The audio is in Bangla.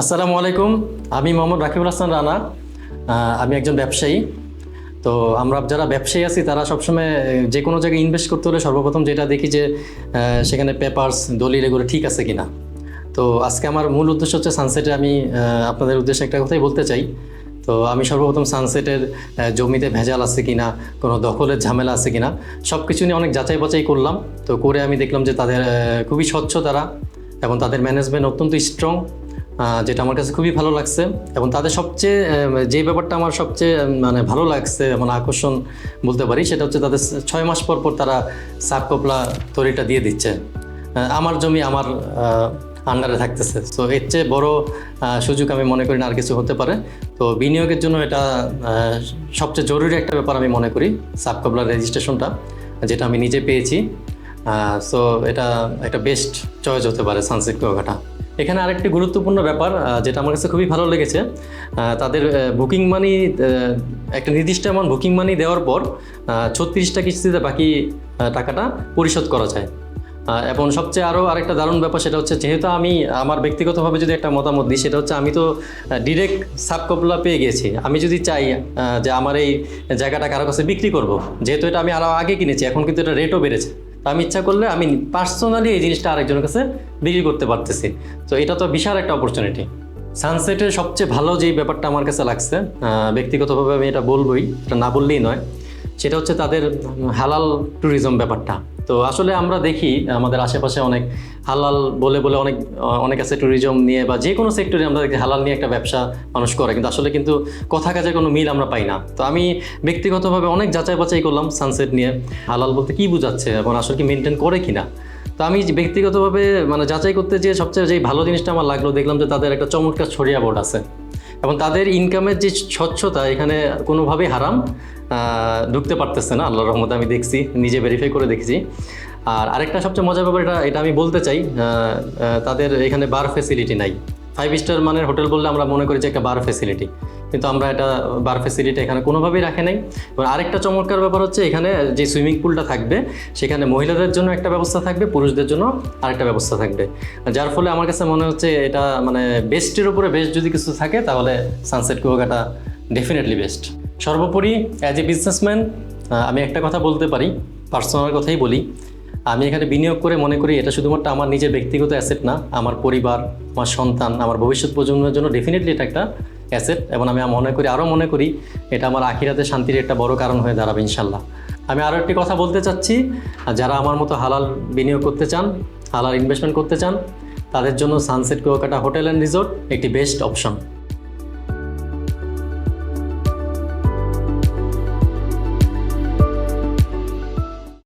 আসসালামু আলাইকুম। আমি মোহাম্মদ রাকিবুল হাসান রানা। আমি একজন ব্যবসায়ী। তো আমরা যারা ব্যবসায়ী আছি, তারা সবসময় যে কোনো জায়গায় ইনভেস্ট করতে হলে সর্বপ্রথম যেটা দেখি যে সেখানে পেপারস দলিল এগুলো ঠিক আছে কিনা। তো আজকে আমার মূল উদ্দেশ্য হচ্ছে সানসেটে আমি আপনাদের উদ্দেশ্যে একটা কথাই বলতে চাই। তো আমি সর্বপ্রথম সানসেটের জমিতে ভেজাল আছে কিনা, কোনো দখলের ঝামেলা আছে কিনা সব কিছু নিয়ে অনেক যাচাই বাছাই করলাম। তো করে আমি দেখলাম যে তাদের খুবই স্বচ্ছ তারা এবং তাদের ম্যানেজমেন্ট অত্যন্ত স্ট্রং যেটা আমার কাছে খুবই ভালো লাগছে এবং তাদের সবচেয়ে যে ব্যাপারটা আমার সবচেয়ে মানে ভালো লাগছে মানে আকর্ষণ বলতে পারি, সেটা হচ্ছে তাদের ছয় মাস পর পর তারা সাবকপলা তৈরিটা দিয়ে দিচ্ছে। আমার জমি আমার আন্ডারে থাকতেছে। তো এর চেয়ে বড় সুযোগ আমি মনে করি না আর কিছু হতে পারে। তো বিনিয়োগের জন্য এটা সবচেয়ে জরুরি একটা ব্যাপার আমি মনে করি সাবকপলার রেজিস্ট্রেশনটা যেটা আমি নিজে পেয়েছি। সো এটা একটা বেস্ট চয়েস হতে পারে সানসেট কুয়াকাটা এখানে আরেকটি গুরুত্বপূর্ণ ব্যাপার যেটা আমার কাছে খুবই ভালো লেগেছে। তাদের বুকিং মানি একটা নির্দিষ্ট অ্যামাউন্ট বুকিং মানি দেওয়ার পর ছত্রিশটা কিস্তিতে বাকি টাকাটা পরিশোধ করা যায়। এবং সবচেয়ে আরও আরেকটা দারুণ ব্যাপার সেটা হচ্ছে, যেহেতু আমি আমার ব্যক্তিগতভাবে যদি একটা মতামত দিই, সেটা হচ্ছে আমি তো ডিরেক্ট সাবকপলা পেয়ে গিয়েছি আমি যদি চাই যে আমার এই জায়গাটা কারও কাছে বিক্রি করব, যেহেতু এটা আমি আরও আগে কিনেছি, এখন কিন্তু এটা রেটও বেড়েছে। আমি ইচ্ছা করলে আমি পার্সোনালি এই জিনিসটা আরেকজনের কাছে বিক্রি করতে পারতেছি। তো এটা তো বিশাল একটা অপরচুনিটি সানসেটের সবচেয়ে ভালো যে ব্যাপারটা আমার কাছে লাগছে ব্যক্তিগতভাবে আমি এটা বলবোই, এটা না বললেই নয়। সেটা হচ্ছে তাদের হালাল ট্যুরিজম ব্যাপারটা। তো আসলে আমরা দেখি, আমাদের আশেপাশে অনেক হালাল বলে বলে অনেক অনেক আছে ট্যুরিজম নিয়ে বা যে কোনো সেক্টরে আমরা দেখি হালাল নিয়ে একটা ব্যবসা মানুষ করে। কিন্তু আসলে কিন্তু কথা কাজে কোনো মিল আমরা পাই না। তো আমি ব্যক্তিগতভাবে অনেক যাচাই বাছাই করলাম সানসেট নিয়ে, হালাল বলতে কি বোঝাচ্ছে এবং আসলে কি মেনটেন করে কিনা। তো আমি ব্যক্তিগতভাবে মানে যাচাই করতে যে সবচেয়ে যে ভালো জিনিসটা আমার লাগল, দেখলাম যে তাদের একটা চমৎকার ছড়িয়া বোর্ড আছে। এবং তাদের ইনকামের যে স্বচ্ছতা এখানে কোনোভাবেই হারাম ঢুকতে পারতেছে না, আল্লাহর রহমতে আমি দেখছি, নিজে ভেরিফাই করে দেখেছি। আর আরেকটা সবচেয়ে মজার ব্যাপার এটা এটা আমি বলতে চাই তাদের এখানে বার ফেসিলিটি নাই। ফাইভ স্টার মানের হোটেল বললে আমরা মনে করি যে একটা বার ফেসিলিটি কিন্তু আমরা এটা বার ফেসিলিটি এখানে কোনোভাবেই রাখে নাই। এবার আরেকটা চমৎকার ব্যাপার হচ্ছে এখানে যে সুইমিং পুলটা থাকবে, সেখানে মহিলাদের জন্য একটা ব্যবস্থা থাকবে, পুরুষদের জন্য আরেকটা ব্যবস্থা থাকবে। যার ফলে আমার কাছে মনে হচ্ছে এটা মানে বেস্টের উপরে বেস্ট যদি কিছু থাকে, তাহলে সানসেট কুয়াকাটা ডেফিনেটলি বেস্ট সর্বোপরি অ্যাজ এ বিজনেসম্যান আমি একটা কথা বলতে পারি পার্সোনাল কথাই বলি। আমি এখানে বিনিয়োগ করে মনে করি এটা শুধুমাত্র আমার নিজের ব্যক্তিগত অ্যাসেট না, আমার পরিবার, আমার সন্তান, আমার ভবিষ্যৎ প্রজন্মের জন্য ডেফিনেটলি এটা একটা অ্যাসেট এবং আমি মনে করি, আরও মনে করি এটা আমার আখিরাতে শান্তির একটা বড় কারণ হয়ে দাঁড়াবে ইনশাল্লাহ আমি আরও একটি কথা বলতে চাচ্ছি, যারা আমার মতো হালাল বিনিয়োগ করতে চান, হালাল ইনভেস্টমেন্ট করতে চান, তাদের জন্য sunset Kuakata hotel and resort একটি বেস্ট অপশন